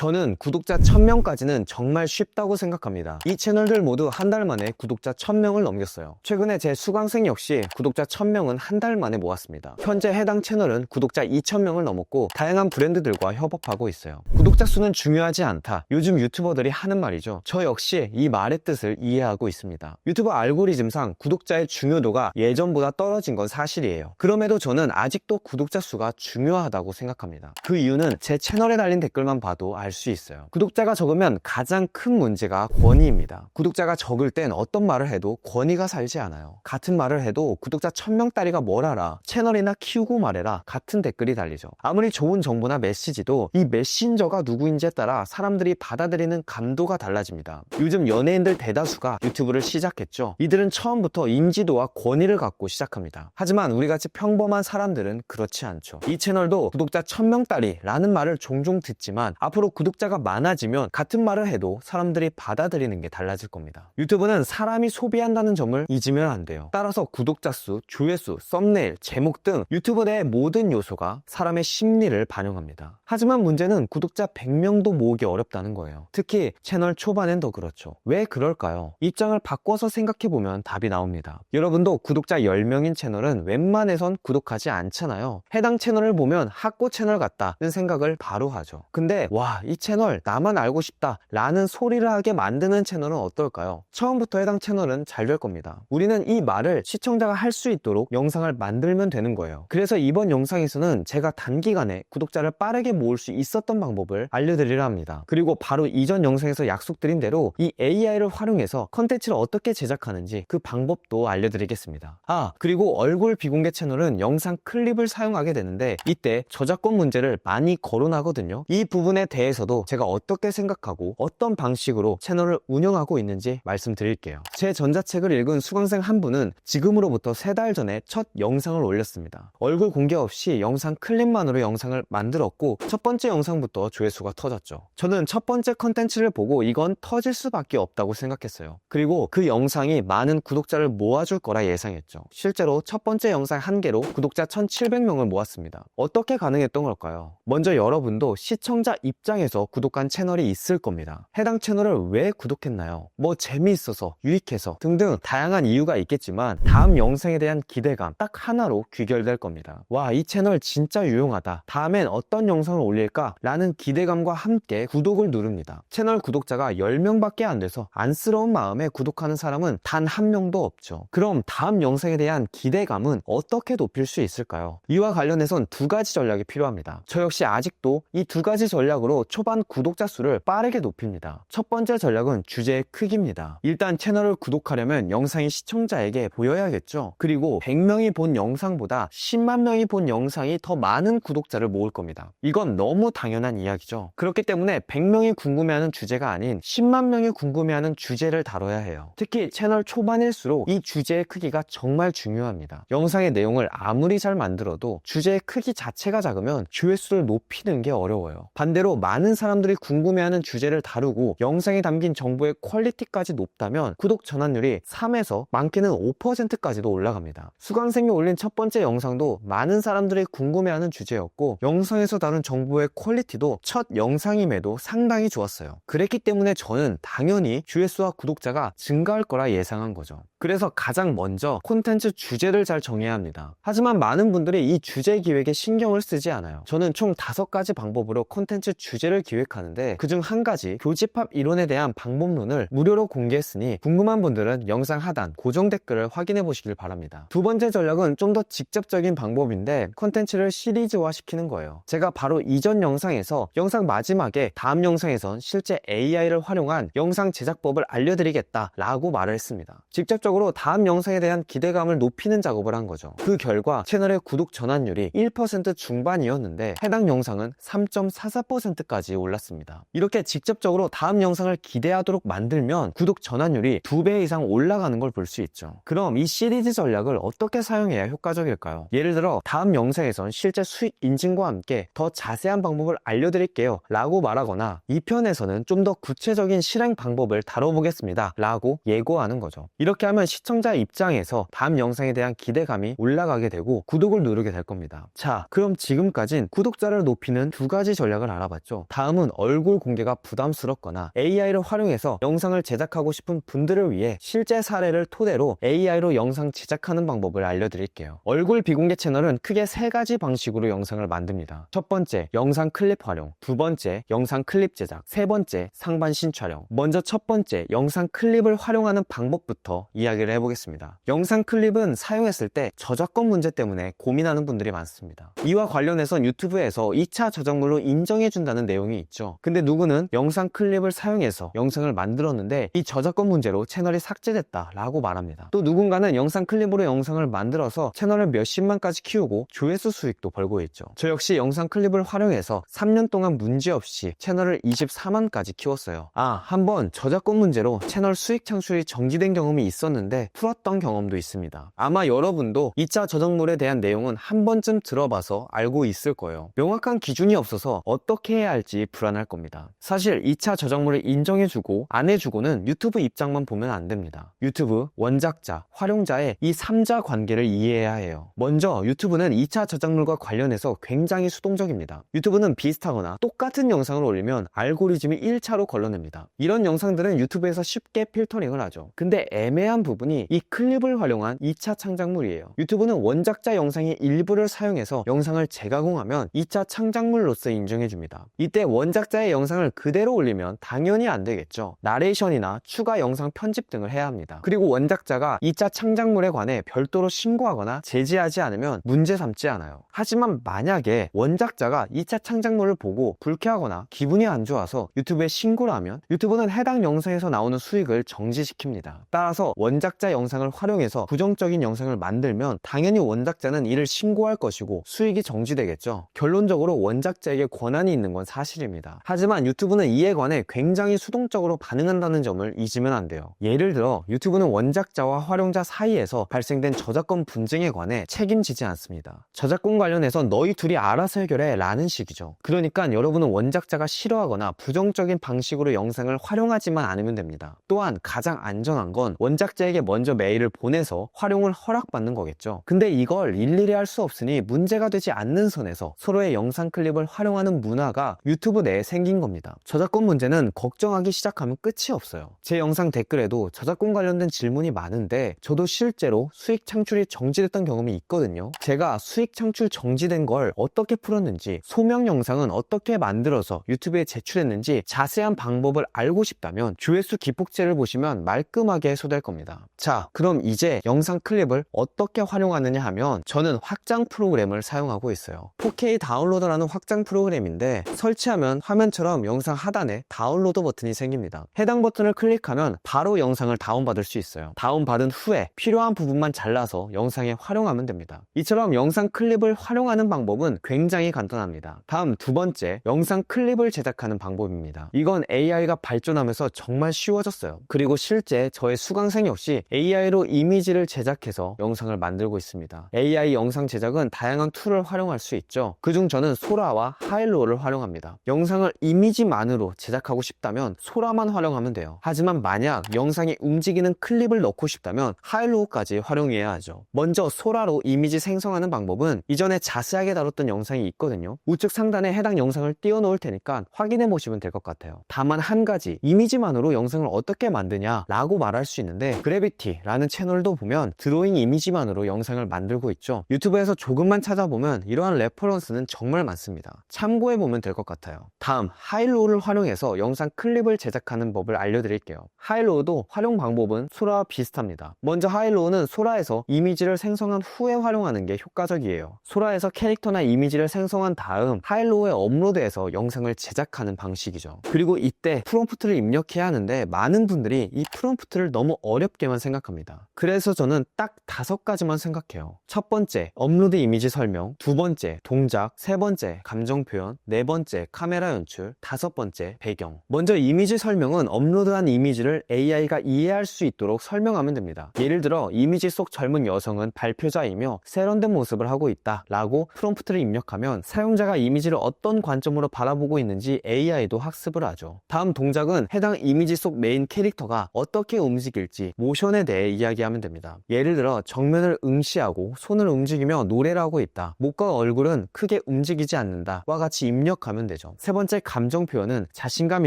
저는 구독자 1000명까지는 정말 쉽다고 생각합니다. 이 채널들 모두 한 달 만에 구독자 1000명을 넘겼어요. 최근에 제 수강생 역시 구독자 1000명은 한 달 만에 모았습니다. 현재 해당 채널은 구독자 2000명을 넘었고 다양한 브랜드들과 협업하고 있어요. 구독자 수는 중요하지 않다. 요즘 유튜버들이 하는 말이죠. 저 역시 이 말의 뜻을 이해하고 있습니다. 유튜브 알고리즘상 구독자의 중요도가 예전보다 떨어진 건 사실이에요. 그럼에도 저는 아직도 구독자 수가 중요하다고 생각합니다. 그 이유는 제 채널에 달린 댓글만 봐도 알수 있어요. 구독자가 적으면 가장 큰 문제가 권위입니다. 구독자가 적을 땐 어떤 말을 해도 권위가 살지 않아요. 같은 말을 해도 구독자 1000명짜리가 뭘 알아? 채널이나 키우고 말해라. 같은 댓글이 달리죠. 아무리 좋은 정보나 메시지도 이 메신저가 누구인지에 따라 사람들이 받아들이는 감도가 달라집니다. 요즘 연예인들 대다수가 유튜브를 시작했죠. 이들은 처음부터 인지도와 권위를 갖고 시작합니다. 하지만 우리 같이 평범한 사람들은 그렇지 않죠. 이 채널도 구독자 1000명짜리라는 말을 종종 듣지만 앞으로 구독자가 많아지면 같은 말을 해도 사람들이 받아들이는 게 달라질 겁니다. 유튜브는 사람이 소비한다는 점을 잊으면 안 돼요. 따라서 구독자 수, 조회수, 썸네일, 제목 등 유튜브 내의 모든 요소가 사람의 심리를 반영합니다. 하지만 문제는 구독자 100명도 모으기 어렵다는 거예요. 특히 채널 초반엔 더 그렇죠. 왜 그럴까요? 입장을 바꿔서 생각해보면 답이 나옵니다. 여러분도 구독자 10명인 채널은 웬만해선 구독하지 않잖아요. 해당 채널을 보면 학고 채널 같다는 생각을 바로 하죠. 근데 와, 이 채널 나만 알고 싶다 라는 소리를 하게 만드는 채널은 어떨까요? 처음부터 해당 채널은 잘 될 겁니다. 우리는 이 말을 시청자가 할 수 있도록 영상을 만들면 되는 거예요. 그래서 이번 영상에서는 제가 단기간에 구독자를 빠르게 모을 수 있었던 방법을 알려드리려 합니다. 그리고 바로 이전 영상에서 약속드린 대로 이 AI를 활용해서 컨텐츠를 어떻게 제작하는지 그 방법도 알려드리겠습니다. 아, 그리고 얼굴 비공개 채널은 영상 클립을 사용하게 되는데 이때 저작권 문제를 많이 거론하거든요. 이 부분에 대해서 도 제가 어떻게 생각하고 어떤 방식으로 채널을 운영하고 있는지 말씀드릴게요. 제 전자책을 읽은 수강생 한 분은 지금으로부터 세 달 전에 첫 영상을 올렸습니다. 얼굴 공개 없이 영상 클립만으로 영상을 만들었고 첫 번째 영상부터 조회수가 터졌죠. 저는 첫 번째 컨텐츠를 보고 이건 터질 수밖에 없다고 생각했어요. 그리고 그 영상이 많은 구독자를 모아줄 거라 예상했죠. 실제로 첫 번째 영상 한 개로 구독자 1700명을 모았습니다. 어떻게 가능했던 걸까요? 먼저 여러분도 시청자 입장에서 구독한 채널이 있을 겁니다. 해당 채널을 왜 구독했나요? 뭐 재미있어서, 유익해서 등등 다양한 이유가 있겠지만 다음 영상에 대한 기대감 딱 하나로 귀결될 겁니다. 와, 이 채널 진짜 유용하다. 다음엔 어떤 영상을 올릴까? 라는 기대감과 함께 구독을 누릅니다. 채널 구독자가 10명밖에 안 돼서 안쓰러운 마음에 구독하는 사람은 단 한 명도 없죠. 그럼 다음 영상에 대한 기대감은 어떻게 높일 수 있을까요? 이와 관련해선 두 가지 전략이 필요합니다. 저 역시 아직도 이 두 가지 전략으로 초반 구독자 수를 빠르게 높입니다. 첫 번째 전략은 주제의 크기입니다. 일단 채널을 구독하려면 영상이 시청자에게 보여야겠죠. 그리고 100명이 본 영상보다 10만 명이 본 영상이 더 많은 구독자를 모을 겁니다. 이건 너무 당연한 이야기죠. 그렇기 때문에 100명이 궁금해하는 주제가 아닌 10만 명이 궁금해하는 주제를 다뤄야 해요. 특히 채널 초반일수록 이 주제의 크기가 정말 중요합니다. 영상의 내용을 아무리 잘 만들어도 주제의 크기 자체가 작으면 조회수를 높이는 게 어려워요. 반대로 많은 사람들이 궁금해하는 주제를 다루고 영상에 담긴 정보의 퀄리티까지 높다면 구독 전환율이 3에서 많게는 5%까지도 올라갑니다. 수강생이 올린 첫 번째 영상도 많은 사람들이 궁금해하는 주제였고 영상에서 다룬 정보의 퀄리티도 첫 영상임에도 상당히 좋았어요. 그랬기 때문에 저는 당연히 조회수와 구독자가 증가할 거라 예상한 거죠. 그래서 가장 먼저 콘텐츠 주제를 잘 정해야 합니다. 하지만 많은 분들이 이 주제 기획에 신경을 쓰지 않아요. 저는 총 다섯 가지 방법으로 콘텐츠 주제 를 기획하는데 그중 한 가지 교집합 이론에 대한 방법론을 무료로 공개했으니 궁금한 분들은 영상 하단 고정 댓글을 확인해 보시길 바랍니다. 두 번째 전략은 좀 더 직접적인 방법인데 콘텐츠를 시리즈화 시키는 거예요. 제가 바로 이전 영상에서 영상 마지막에 다음 영상에선 실제 AI를 활용한 영상 제작법을 알려드리겠다 라고 말을 했습니다. 직접적으로 다음 영상에 대한 기대감을 높이는 작업을 한 거죠. 그 결과 채널의 구독 전환율이 1% 중반이었는데 해당 영상은 3.44%까지 올랐습니다. 이렇게 직접적으로 다음 영상을 기대하도록 만들면 구독 전환율이 2배 이상 올라가는 걸 볼 수 있죠. 그럼 이 시리즈 전략을 어떻게 사용해야 효과적일까요? 예를 들어 다음 영상에선 실제 수익 인증과 함께 더 자세한 방법을 알려드릴게요 라고 말하거나 2편에서는 좀 더 구체적인 실행 방법을 다뤄보겠습니다 라고 예고하는 거죠. 이렇게 하면 시청자 입장에서 다음 영상에 대한 기대감이 올라가게 되고 구독을 누르게 될 겁니다. 자, 그럼 지금까진 구독자를 높이는 두 가지 전략을 알아봤죠. 다음은 얼굴 공개가 부담스럽거나 AI를 활용해서 영상을 제작하고 싶은 분들을 위해 실제 사례를 토대로 AI로 영상 제작하는 방법을 알려드릴게요. 얼굴 비공개 채널은 크게 세 가지 방식으로 영상을 만듭니다. 첫 번째, 영상 클립 활용. 두 번째, 영상 클립 제작. 세 번째, 상반신 촬영. 먼저 첫 번째, 영상 클립을 활용하는 방법부터 이야기를 해보겠습니다. 영상 클립은 사용했을 때 저작권 문제 때문에 고민하는 분들이 많습니다. 이와 관련해선 유튜브에서 2차 저작물로 인정해준다는 내용 이 있죠. 근데 누구는 영상 클립을 사용해서 영상을 만들었는데 이 저작권 문제로 채널이 삭제됐다 라고 말합니다. 또 누군가는 영상 클립으로 영상을 만들어서 채널을 몇십만까지 키우고 조회수 수익도 벌고 있죠. 저 역시 영상 클립을 활용해서 3년 동안 문제없이 채널을 24만까지 키웠어요. 아, 한번 저작권 문제로 채널 수익 창출이 정지된 경험이 있었는데 풀었던 경험도 있습니다. 아마 여러분도 2차 저작물에 대한 내용은 한 번쯤 들어봐서 알고 있을 거예요. 명확한 기준이 없어서 어떻게 해야 할지 불안할 겁니다. 사실 2차 저작물을 인정해주고 안 해주고는 유튜브 입장만 보면 안 됩니다. 유튜브, 원작자, 활용자의 이 3자 관계를 이해해야 해요. 먼저 유튜브는 2차 저작물과 관련해서 굉장히 수동적입니다. 유튜브는 비슷하거나 똑같은 영상을 올리면 알고리즘이 1차로 걸러냅니다. 이런 영상들은 유튜브에서 쉽게 필터링을 하죠. 근데 애매한 부분이 이 클립을 활용한 2차 창작물이에요. 유튜브는 원작자 영상의 일부를 사용해서 영상을 재가공하면 2차 창작물로서 인정해줍니다. 이때 원작자의 영상을 그대로 올리면 당연히 안 되겠죠. 나레이션이나 추가 영상 편집 등을 해야 합니다. 그리고 원작자가 2차 창작물에 관해 별도로 신고하거나 제지하지 않으면 문제 삼지 않아요. 하지만 만약에 원작자가 2차 창작물을 보고 불쾌하거나 기분이 안 좋아서 유튜브에 신고를 하면 유튜브는 해당 영상에서 나오는 수익을 정지시킵니다. 따라서 원작자 영상을 활용해서 부정적인 영상을 만들면 당연히 원작자는 이를 신고할 것이고 수익이 정지되겠죠. 결론적으로 원작자에게 권한이 있는 건 사실입니다. 하지만 유튜브는 이에 관해 굉장히 수동적으로 반응한다는 점을 잊으면 안 돼요. 예를 들어 유튜브는 원작자와 활용자 사이에서 발생된 저작권 분쟁에 관해 책임지지 않습니다. 저작권 관련해서 너희 둘이 알아서 해결해 라는 식이죠. 그러니까 여러분은 원작자가 싫어하거나 부정적인 방식으로 영상을 활용하지만 않으면 됩니다. 또한 가장 안전한 건 원작자에게 먼저 메일을 보내서 활용을 허락받는 거겠죠. 근데 이걸 일일이 할 수 없으니 문제가 되지 않는 선에서 서로의 영상 클립을 활용하는 문화가 유튜브 내에 생긴 겁니다. 저작권 문제는 걱정하기 시작하면 끝이 없어요. 제 영상 댓글에도 저작권 관련된 질문이 많은데 저도 실제로 수익 창출이 정지됐던 경험이 있거든요. 제가 수익 창출 정지된 걸 어떻게 풀었는지 소명 영상은 어떻게 만들어서 유튜브에 제출했는지 자세한 방법을 알고 싶다면 조회수 기폭제를 보시면 말끔하게 해소될 겁니다. 자, 그럼 이제 영상 클립을 어떻게 활용하느냐 하면 저는 확장 프로그램을 사용하고 있어요. 4K 다운로더라는 확장 프로그램인데 설 치하면 화면처럼 영상 하단에 다운로드 버튼이 생깁니다. 해당 버튼을 클릭하면 바로 영상을 다운받을 수 있어요. 다운받은 후에 필요한 부분만 잘라서 영상에 활용하면 됩니다. 이처럼 영상 클립을 활용하는 방법은 굉장히 간단합니다. 다음 두 번째, 영상 클립을 제작하는 방법입니다. 이건 AI가 발전하면서 정말 쉬워졌어요. 그리고 실제 저의 수강생 역시 AI로 이미지를 제작해서 영상을 만들고 있습니다. AI 영상 제작은 다양한 툴을 활용할 수 있죠. 그중 저는 소라와 하일로를 활용합니다. 영상을 이미지만으로 제작하고 싶다면 소라만 활용하면 돼요. 하지만 만약 영상에 움직이는 클립을 넣고 싶다면 하일로우까지 활용해야 하죠. 먼저 소라로 이미지 생성하는 방법은 이전에 자세하게 다뤘던 영상이 있거든요. 우측 상단에 해당 영상을 띄워놓을 테니까 확인해 보시면 될 것 같아요. 다만 한 가지 이미지만으로 영상을 어떻게 만드냐 라고 말할 수 있는데 그래비티라는 채널도 보면 드로잉 이미지만으로 영상을 만들고 있죠. 유튜브에서 조금만 찾아보면 이러한 레퍼런스는 정말 많습니다. 참고해 보면 될 것 같아요. 다음 하일로우를 활용해서 영상 클립을 제작하는 법을 알려드릴게요. 하일로우도 활용 방법은 소라와 비슷합니다. 먼저 하일로우는 소라에서 이미지를 생성한 후에 활용하는 게 효과적이에요. 소라에서 캐릭터나 이미지를 생성한 다음 하일로우에 업로드해서 영상을 제작하는 방식이죠. 그리고 이때 프롬프트를 입력해야 하는데 많은 분들이 이 프롬프트를 너무 어렵게만 생각합니다. 그래서 저는 딱 다섯 가지만 생각해요. 첫 번째, 업로드 이미지 설명. 두 번째, 동작. 세 번째, 감정 표현. 네 번째, 카메라 연출. 다섯 번째, 배경. 먼저 이미지 설명은 업로드한 이미지를 AI가 이해할 수 있도록 설명하면 됩니다. 예를 들어 이미지 속 젊은 여성은 발표자이며 세련된 모습을 하고 있다 라고 프롬프트를 입력하면 사용자가 이미지를 어떤 관점으로 바라보고 있는지 AI도 학습을 하죠. 다음 동작은 해당 이미지 속 메인 캐릭터가 어떻게 움직일지 모션에 대해 이야기하면 됩니다. 예를 들어 정면을 응시하고 손을 움직이며 노래를 하고 있다. 목과 얼굴은 크게 움직이지 않는다. 와 같이 입력하면 되죠. 되죠. 세 번째 감정 표현은 자신감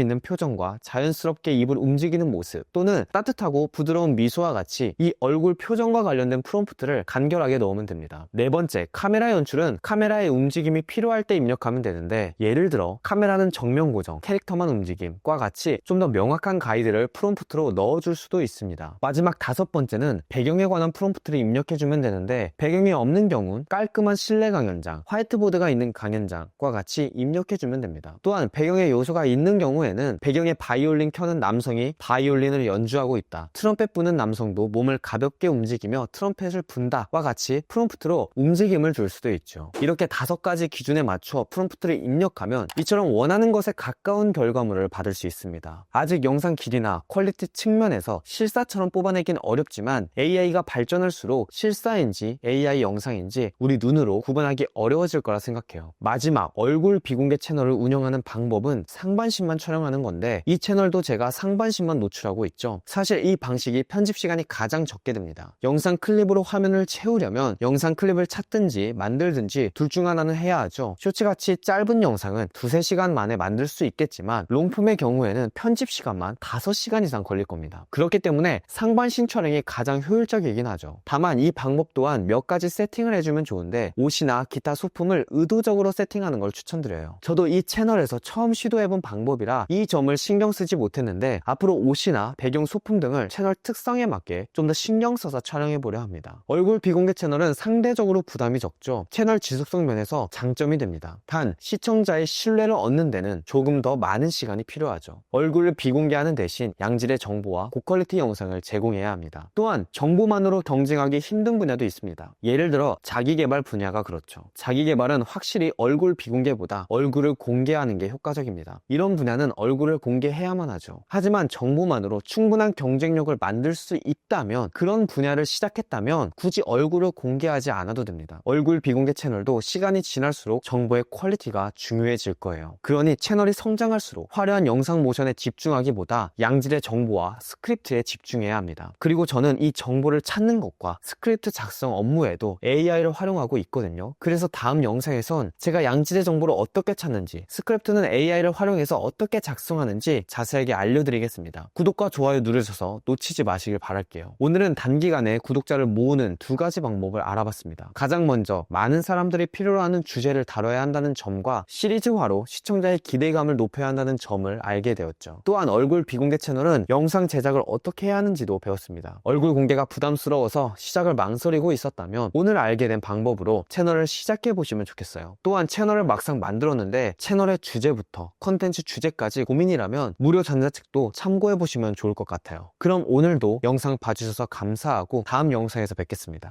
있는 표정과 자연스럽게 입을 움직이는 모습 또는 따뜻하고 부드러운 미소와 같이 이 얼굴 표정과 관련된 프롬프트를 간결하게 넣으면 됩니다. 네 번째 카메라 연출은 카메라의 움직임이 필요할 때 입력하면 되는데 예를 들어 카메라는 정면 고정, 캐릭터만 움직임과 같이 좀 더 명확한 가이드를 프롬프트로 넣어줄 수도 있습니다. 마지막 다섯 번째는 배경에 관한 프롬프트를 입력해주면 되는데 배경이 없는 경우는 깔끔한 실내 강연장, 화이트보드가 있는 강연장과 같이 입력해주면 됩니다. 또한 배경에 요소가 있는 경우에는 배경에 바이올린 켜는 남성이 바이올린을 연주하고 있다. 트럼펫 부는 남성도 몸을 가볍게 움직이며 트럼펫을 분다와 같이 프롬프트로 움직임을 줄 수도 있죠. 이렇게 다섯 가지 기준에 맞춰 프롬프트를 입력하면 이처럼 원하는 것에 가까운 결과물을 받을 수 있습니다. 아직 영상 길이나 퀄리티 측면에서 실사처럼 뽑아내긴 어렵지만 AI가 발전할수록 실사인지 AI 영상인지 우리 눈으로 구분하기 어려워질 거라 생각해요. 마지막 얼굴 비공개 채널 을 운영하는 방법은 상반신만 촬영하는 건데 이 채널도 제가 상반신만 노출하고 있죠. 사실 이 방식이 편집 시간이 가장 적게 됩니다. 영상 클립으로 화면을 채우려면 영상 클립을 찾든지 만들든지 둘 중 하나는 해야 하죠. 쇼츠같이 짧은 영상은 두세 시간 만에 만들 수 있겠지만 롱폼의 경우에는 편집 시간만 5시간 이상 걸릴 겁니다. 그렇기 때문에 상반신 촬영이 가장 효율적이긴 하죠. 다만 이 방법 또한 몇 가지 세팅을 해주면 좋은데 옷이나 기타 소품을 의도적으로 세팅하는 걸 추천드려요. 저도 이 채널에서 처음 시도해본 방법이라 이 점을 신경 쓰지 못했는데 앞으로 옷이나 배경 소품 등을 채널 특성에 맞게 좀 더 신경 써서 촬영해보려 합니다. 얼굴 비공개 채널은 상대적으로 부담이 적죠. 채널 지속성 면에서 장점이 됩니다. 단 시청자의 신뢰를 얻는 데는 조금 더 많은 시간이 필요하죠. 얼굴을 비공개하는 대신 양질의 정보와 고퀄리티 영상을 제공해야 합니다. 또한 정보만으로 경쟁하기 힘든 분야도 있습니다. 예를 들어 자기개발 분야가 그렇죠. 자기개발은 확실히 얼굴 비공개보다 얼굴을 공개하는 게 효과적입니다. 이런 분야는 얼굴을 공개해야만 하죠. 하지만 정보만으로 충분한 경쟁력을 만들 수 있다면 그런 분야를 시작했다면 굳이 얼굴을 공개하지 않아도 됩니다. 얼굴 비공개 채널도 시간이 지날수록 정보의 퀄리티가 중요해질 거예요. 그러니 채널이 성장할수록 화려한 영상 모션에 집중하기보다 양질의 정보와 스크립트에 집중해야 합니다. 그리고 저는 이 정보를 찾는 것과 스크립트 작성 업무에도 AI를 활용하고 있거든요. 그래서 다음 영상에선 제가 양질의 정보를 어떻게 찾 는지, 스크립트는 AI를 활용해서 어떻게 작성하는지 자세하게 알려드리겠습니다. 구독과 좋아요 누르셔서 놓치지 마시길 바랄게요. 오늘은 단기간에 구독자를 모으는 두 가지 방법을 알아봤습니다. 가장 먼저 많은 사람들이 필요로 하는 주제를 다뤄야 한다는 점과 시리즈화로 시청자의 기대감을 높여야 한다는 점을 알게 되었죠. 또한 얼굴 비공개 채널은 영상 제작을 어떻게 해야 하는지도 배웠습니다. 얼굴 공개가 부담스러워서 시작을 망설이고 있었다면 오늘 알게 된 방법으로 채널을 시작해 보시면 좋겠어요. 또한 채널을 막상 만들었는데 채널의 주제부터 컨텐츠 주제까지 고민이라면 무료 전자책도 참고해 보시면 좋을 것 같아요. 그럼 오늘도 영상 봐주셔서 감사하고 다음 영상에서 뵙겠습니다.